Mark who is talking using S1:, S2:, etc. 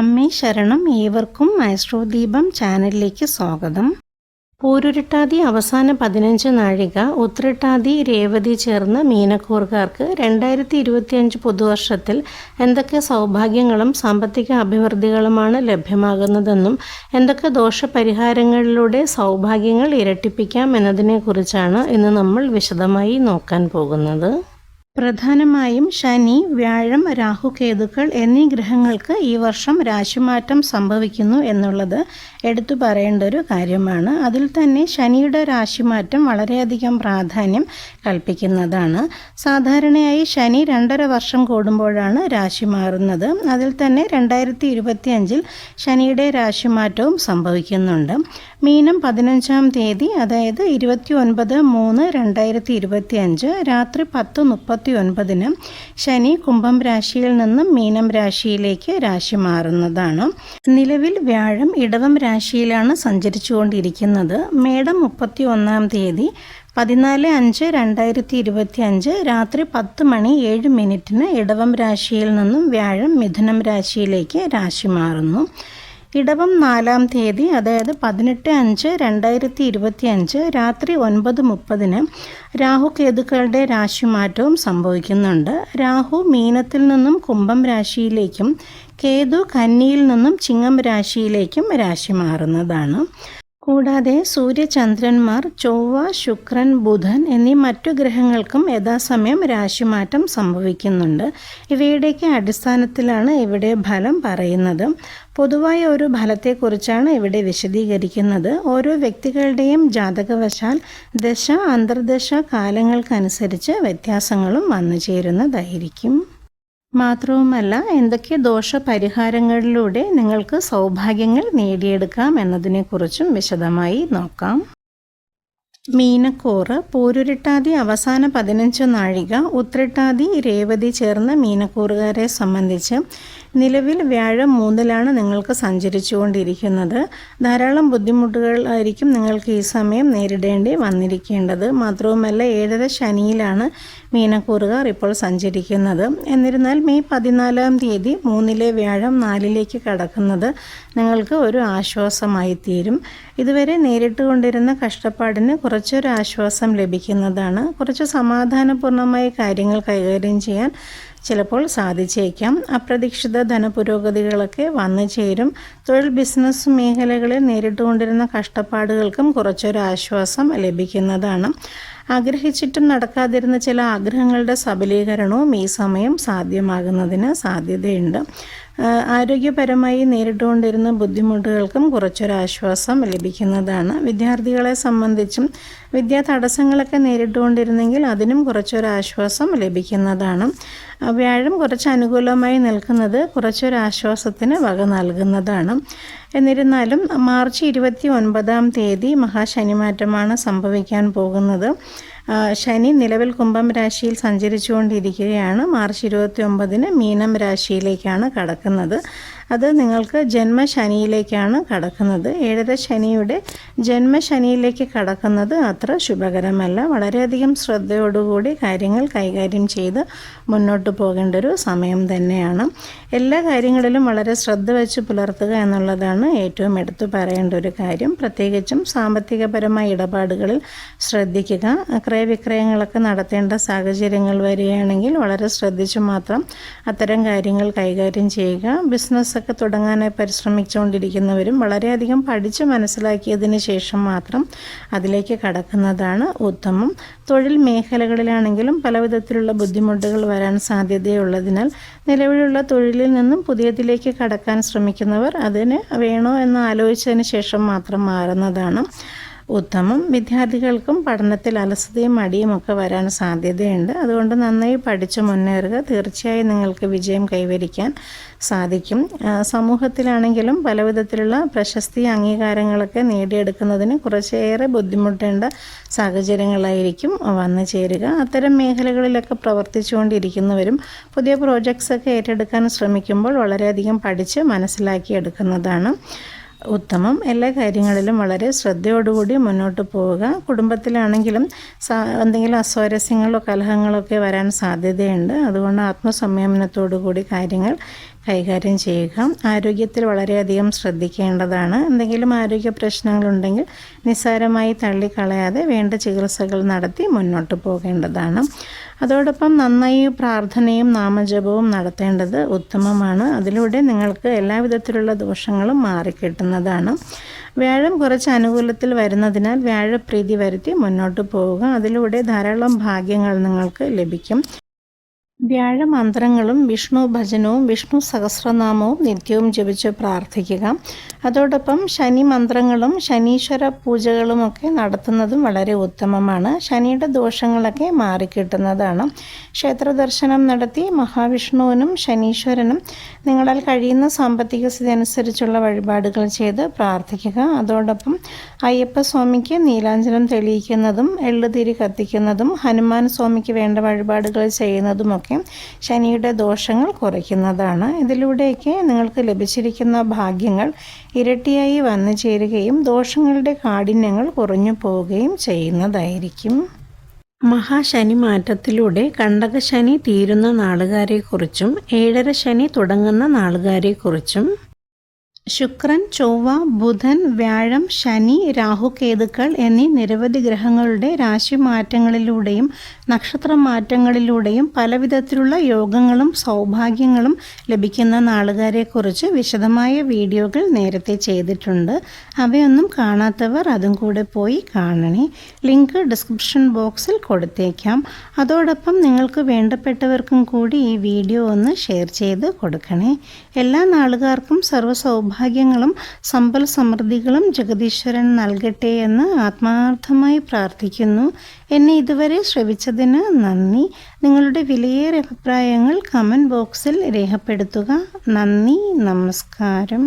S1: അമ്മേ ശരണം ഏവർക്കും ആസ്ട്രോദീപം ചാനലിലേക്ക് സ്വാഗതം. പൂരുരുട്ടാതി അവസാന പതിനഞ്ച് നാഴിക ഉത്രട്ടാതി രേവതി ചേർന്ന മീനക്കൂറുകാർക്ക് രണ്ടായിരത്തി ഇരുപത്തിയഞ്ച് പുതുവർഷത്തിൽ എന്തൊക്കെ സൗഭാഗ്യങ്ങളും സാമ്പത്തിക അഭിവൃദ്ധികളുമാണ് ലഭ്യമാകുന്നതെന്നും എന്തൊക്കെ ദോഷപരിഹാരങ്ങളിലൂടെ സൗഭാഗ്യങ്ങൾ ഇരട്ടിപ്പിക്കാം എന്നതിനെക്കുറിച്ചാണ് ഇന്ന് നമ്മൾ വിശദമായി നോക്കാൻ പോകുന്നത്. പ്രധാനമായും ശനി വ്യാഴം രാഹു കേതുക്കൾ എന്നീ ഗ്രഹങ്ങൾക്ക് ഈ വർഷം രാശിമാറ്റം സംഭവിക്കുന്നു എന്നുള്ളത് എടുത്തു പറയേണ്ട ഒരു കാര്യമാണ്. അതിൽ തന്നെ ശനിയുടെ രാശിമാറ്റം വളരെയധികം പ്രാധാന്യം കൽപ്പിക്കുന്നതാണ്. സാധാരണയായി ശനി രണ്ടര വർഷം കൂടുമ്പോഴാണ് രാശി മാറുന്നത്. അതിൽ തന്നെ രണ്ടായിരത്തി ഇരുപത്തി അഞ്ചിൽ ശനിയുടെ രാശിമാറ്റവും സംഭവിക്കുന്നുണ്ട്. മീനം പതിനഞ്ചാം തീയതി അതായത് ഇരുപത്തി ഒൻപത് മൂന്ന് രണ്ടായിരത്തി ഇരുപത്തി അഞ്ച് രാത്രി പത്ത് മുപ്പത്തി ഒൻപതിന് ശനി കുംഭം രാശിയിൽ നിന്നും മീനം രാശിയിലേക്ക് രാശി മാറുന്നതാണ്. നിലവിൽ വ്യാഴം ഇടവം രാശിയിലാണ് സഞ്ചരിച്ചുകൊണ്ടിരിക്കുന്നത്. മേടം മുപ്പത്തി ഒന്നാം തീയതി പതിനാല് അഞ്ച് രണ്ടായിരത്തി ഇരുപത്തി അഞ്ച് രാത്രി പത്ത് മണി ഏഴ് മിനിറ്റിന് ഇടവം രാശിയിൽ നിന്നും വ്യാഴം മിഥുനം രാശിയിലേക്ക് രാശി മാറുന്നു. ഇടവം നാലാം തീയതി അതായത് പതിനെട്ട് അഞ്ച് രണ്ടായിരത്തി ഇരുപത്തി അഞ്ച് രാത്രി ഒൻപത് മുപ്പതിന് രാഹു കേതുക്കളുടെ രാശിമാറ്റവും സംഭവിക്കുന്നുണ്ട്. രാഹു മീനത്തിൽ നിന്നും കുംഭം രാശിയിലേക്കും കേതു കന്നിയിൽ നിന്നും ചിങ്ങം രാശിയിലേക്കും രാശി മാറുന്നതാണ്. കൂടാതെ സൂര്യചന്ദ്രന്മാർ ചൊവ്വ ശുക്രൻ ബുധൻ എന്നീ മറ്റു ഗ്രഹങ്ങൾക്കും യഥാസമയം രാശിമാറ്റം സംഭവിക്കുന്നുണ്ട്. ഇവയുടെയൊക്കെ അടിസ്ഥാനത്തിലാണ് ഇവിടെ ഫലം പറയുന്നത്. പൊതുവായ ഒരു ഫലത്തെക്കുറിച്ചാണ് ഇവിടെ വിശദീകരിക്കുന്നത്. ഓരോ വ്യക്തികളുടെയും ജാതകവശാൽ ദശ അന്തർദശ കാലങ്ങൾക്കനുസരിച്ച് വ്യത്യാസങ്ങളും വന്നു ചേരുന്നതായിരിക്കും മാത്രവുമല്ല എന്തൊക്കെ ദോഷപരിഹാരങ്ങളിലൂടെ നിങ്ങൾക്ക് സൗഭാഗ്യങ്ങൾ നേടിയെടുക്കാം എന്നതിനെക്കുറിച്ചും വിശദമായി നോക്കാം. മീനക്കൂറ് പോരുരുട്ടാതി അവസാന പതിനഞ്ച് നാഴിക ഉത്രട്ടാതി രേവതി ചേർന്ന മീനക്കൂറുകാരെ സംബന്ധിച്ച് നിലവിൽ വ്യാഴം മൂന്നിലാണ് നിങ്ങൾക്ക് സഞ്ചരിച്ചുകൊണ്ടിരിക്കുന്നത്. ധാരാളം ബുദ്ധിമുട്ടുകളായിരിക്കും നിങ്ങൾക്ക് ഈ സമയം നേരിടേണ്ടി വന്നിരിക്കേണ്ടത്. മാത്രവുമല്ല ഏഴര ശനിയിലാണ് മീനക്കൂറുകാർ ഇപ്പോൾ സഞ്ചരിക്കുന്നത്. എന്നിരുന്നാൽ മെയ് പതിനാലാം തീയതി മൂന്നിലെ വ്യാഴം നാലിലേക്ക് കടക്കുന്നത് നിങ്ങൾക്ക് ഒരു ആശ്വാസമായി തീരും. ഇതുവരെ നേരിട്ട് കൊണ്ടിരുന്ന കഷ്ടപ്പാടിന് കുറച്ചൊരു ആശ്വാസം ലഭിക്കുന്നതാണ്. കുറച്ച് സമാധാനപൂർണമായ കാര്യങ്ങൾ കൈകാര്യം ചെയ്യാൻ ചിലപ്പോൾ സാധിച്ചേക്കാം. അപ്രതീക്ഷിത ധനപുരോഗതികളൊക്കെ വന്നു ചേരും. തൊഴിൽ ബിസിനസ് മേഖലകളിൽ നേരിട്ടുകൊണ്ടിരുന്ന കഷ്ടപ്പാടുകൾക്കും കുറച്ചൊരു ആശ്വാസം ലഭിക്കുന്നതാണ്. ആഗ്രഹിച്ചിട്ടും നടക്കാതിരുന്ന ചില ആഗ്രഹങ്ങളുടെ സബലീകരണവും ഈ സമയം സാധ്യമാകുന്നതിന് സാധ്യതയുണ്ട്. ആരോഗ്യപരമായി നേരിട്ടുകൊണ്ടിരുന്ന ബുദ്ധിമുട്ടുകൾക്കും കുറച്ചൊരാശ്വാസം ലഭിക്കുന്നതാണ്. വിദ്യാർത്ഥികളെ സംബന്ധിച്ചും വിദ്യാ തടസ്സങ്ങളൊക്കെ നേരിട്ടുകൊണ്ടിരുന്നെങ്കിൽ അതിനും കുറച്ചൊരാശ്വാസം ലഭിക്കുന്നതാണ്. വ്യാഴം കുറച്ച് അനുകൂലമായി നിൽക്കുന്നത് കുറച്ചൊരാശ്വാസത്തിന് വക നൽകുന്നതാണ്. എന്നിരുന്നാലും മാർച്ച് ഇരുപത്തി ഒൻപതാം തീയതി മഹാശനിമാറ്റമാണ് സംഭവിക്കാൻ പോകുന്നത്. ശനി നിലവിൽ കുംഭം രാശിയിൽ സഞ്ചരിച്ചുകൊണ്ടിരിക്കുകയാണ്. മാർച്ച് ഇരുപത്തി ഒമ്പതിന് മീനം രാശിയിലേക്കാണ് കടക്കുന്നത്. അത് നിങ്ങൾക്ക് ജന്മശനിയിലേക്കാണ് കടക്കുന്നത്. ഏഴര ശനിയുടെ ജന്മശനിയിലേക്ക് കടക്കുന്നത് അത്ര ശുഭകരമല്ല. വളരെയധികം ശ്രദ്ധയോടുകൂടി കാര്യങ്ങൾ കൈകാര്യം ചെയ്ത് മുന്നോട്ട് പോകേണ്ട ഒരു സമയം തന്നെയാണ്. എല്ലാ കാര്യങ്ങളിലും വളരെ ശ്രദ്ധ വെച്ച് പുലർത്തുക എന്നുള്ളതാണ് ഏറ്റവും എടുത്തു പറയേണ്ട ഒരു കാര്യം. പ്രത്യേകിച്ചും സാമ്പത്തികപരമായ ഇടപാടുകളിൽ ശ്രദ്ധിക്കുക. ക്രയവിക്രയങ്ങളൊക്കെ നടത്തേണ്ട സാഹചര്യങ്ങൾ വരികയാണെങ്കിൽ വളരെ ശ്രദ്ധിച്ചു മാത്രം അത്തരം കാര്യങ്ങൾ കൈകാര്യം ചെയ്യുക. ബിസിനസ് ഒക്കെ തുടങ്ങാനായി പരിശ്രമിച്ചുകൊണ്ടിരിക്കുന്നവരും വളരെയധികം പഠിച്ച് മനസ്സിലാക്കിയതിന് ശേഷം മാത്രം അതിലേക്ക് കടക്കുന്നതാണ് ഉത്തമം. തൊഴിൽ മേഖലകളിലാണെങ്കിലും പലവിധത്തിലുള്ള ബുദ്ധിമുട്ടുകൾ വരാൻ സാധ്യതയുള്ളതിനാൽ നിലവിലുള്ള തൊഴിലിൽ നിന്നും പുതിയതിലേക്ക് കടക്കാൻ ശ്രമിക്കുന്നവർ അതിന് വേണോ എന്ന് ആലോചിച്ചതിന് ശേഷം മാത്രം മാറുന്നതാണ്. ഉത്തമം. വിദ്യാർത്ഥികൾക്കും പഠനത്തിൽ അലസതയും മടിയും ഒക്കെ വരാൻ സാധ്യതയുണ്ട്. അതുകൊണ്ട് നന്നായി പഠിച്ച് മുന്നേറുക. തീർച്ചയായും നിങ്ങൾക്ക് വിജയം കൈവരിക്കാൻ സാധിക്കും. സമൂഹത്തിലാണെങ്കിലും പലവിധത്തിലുള്ള പ്രശസ്തി അംഗീകാരങ്ങളൊക്കെ നേടിയെടുക്കുന്നതിന് കുറച്ചേറെ ബുദ്ധിമുട്ടേണ്ട സാഹചര്യങ്ങളായിരിക്കും വന്നു ചേരുക. അത്തരം മേഖലകളിലൊക്കെ പ്രവർത്തിച്ചുകൊണ്ടിരിക്കുന്നവരും പുതിയ പ്രോജക്ട്സൊക്കെ ഏറ്റെടുക്കാൻ ശ്രമിക്കുമ്പോൾ വളരെയധികം പഠിച്ച് മനസ്സിലാക്കിയെടുക്കുന്നതാണ്. ഉത്തമം. എല്ലാ കാര്യങ്ങളിലും വളരെ ശ്രദ്ധയോടുകൂടി മുന്നോട്ട് പോവുക. കുടുംബത്തിലാണെങ്കിലും എന്തെങ്കിലും അസ്വാരസ്യങ്ങളോ കലഹങ്ങളോ ഒക്കെ വരാൻ സാധ്യതയുണ്ട്. അതുകൊണ്ട് ആത്മസംയമനത്തോടു കൂടി കാര്യങ്ങൾ കൈകാര്യം ചെയ്യുക. ആരോഗ്യത്തിൽ വളരെയധികം ശ്രദ്ധിക്കേണ്ടതാണ്. എന്തെങ്കിലും ആരോഗ്യ പ്രശ്നങ്ങളുണ്ടെങ്കിൽ നിസ്സാരമായി തള്ളിക്കളയാതെ വേണ്ട ചികിത്സകൾ നടത്തി മുന്നോട്ട് പോകേണ്ടതാണ്. അതോടൊപ്പം നന്നായി പ്രാർത്ഥനയും നാമജപവും നടത്തേണ്ടത് ഉത്തമമാണ്. അതിലൂടെ നിങ്ങൾക്ക് എല്ലാവിധത്തിലുള്ള ദോഷങ്ങളും മാറിക്കിട്ടുന്നതാണ്. വ്യാഴം കുറച്ച് അനുകൂലത്തിൽ വരുന്നതിനാൽ വ്യാഴപ്രീതി വരുത്തി മുന്നോട്ട് പോവുക. അതിലൂടെ ധാരാളം ഭാഗ്യങ്ങൾ നിങ്ങൾക്ക് ലഭിക്കും. വ്യാഴമന്ത്രങ്ങളും വിഷ്ണു ഭജനവും വിഷ്ണു സഹസ്രനാമവും നിത്യവും ജപിച്ച് പ്രാർത്ഥിക്കുക. അതോടൊപ്പം ശനി മന്ത്രങ്ങളും ശനീശ്വര പൂജകളുമൊക്കെ നടത്തുന്നതും വളരെ ഉത്തമമാണ്. ശനിയുടെ ദോഷങ്ങളൊക്കെ മാറിക്കിട്ടുന്നതാണ്. ക്ഷേത്ര ദർശനം നടത്തി മഹാവിഷ്ണുവിനും ശനീശ്വരനും നിങ്ങളാൽ കഴിയുന്ന സാമ്പത്തിക സ്ഥിതി അനുസരിച്ചുള്ള വഴിപാടുകൾ ചെയ്ത് പ്രാർത്ഥിക്കുക. അതോടൊപ്പം അയ്യപ്പ സ്വാമിക്ക് നീലാഞ്ജനം തെളിയിക്കുന്നതും എള്ളുതിരി കത്തിക്കുന്നതും ഹനുമാൻ സ്വാമിക്ക് വേണ്ട വഴിപാടുകൾ ചെയ്യുന്നതുമൊക്കെ ശനിയുടെ ദോഷങ്ങൾ കുറയ്ക്കുന്നതാണ്. ഇതിലൂടെയൊക്കെ നിങ്ങൾക്ക് ലഭിച്ചിരിക്കുന്ന ഭാഗ്യങ്ങൾ ഇരട്ടിയായി വന്നു ചേരുകയും ദോഷങ്ങളുടെ കാഠിന്യങ്ങൾ കുറഞ്ഞു പോവുകയും ചെയ്യുന്നതായിരിക്കും. മഹാശനി മാറ്റത്തിലൂടെ കണ്ടകശനി തീരുന്ന നാളുകാരെക്കുറിച്ചും ഏഴര ശനി തുടങ്ങുന്ന നാളുകാരെക്കുറിച്ചും ശുക്രൻ ചൊവ്വ ബുധൻ വ്യാഴം ശനി രാഹുകേതുക്കൾ എന്നീ നിരവധി ഗ്രഹങ്ങളുടെ രാശിമാറ്റങ്ങളിലൂടെയും നക്ഷത്ര മാറ്റങ്ങളിലൂടെയും പലവിധത്തിലുള്ള യോഗങ്ങളും സൗഭാഗ്യങ്ങളും ലഭിക്കുന്ന നാളുകാരെക്കുറിച്ച് വിശദമായ വീഡിയോകൾ നേരത്തെ ചെയ്തിട്ടുണ്ട്. അവയൊന്നും കാണാത്തവർ അതും കൂടെ പോയി കാണണേ. ലിങ്ക് ഡിസ്ക്രിപ്ഷൻ ബോക്സിൽ കൊടുത്തേക്കാം. അതോടൊപ്പം നിങ്ങൾക്ക് വേണ്ടപ്പെട്ടവർക്കും കൂടി ഈ വീഡിയോ ഒന്ന് ഷെയർ ചെയ്ത് കൊടുക്കണേ. എല്ലാ നാളുകാർക്കും സർവ സൗഭാഗ്യങ്ങളും സമ്പൽ സമൃദ്ധികളും ജഗദീശ്വരൻ നൽകട്ടെ എന്ന് ആത്മാർത്ഥമായി പ്രാർത്ഥിക്കുന്നു. എന്നെ ഇതുവരെ ശ്രവിച്ചതിന് നന്ദി. നിങ്ങളുടെ വിലയേറെ അഭിപ്രായങ്ങൾ കമന്റ് ബോക്സിൽ രേഖപ്പെടുത്തുക. നന്ദി. നമസ്കാരം.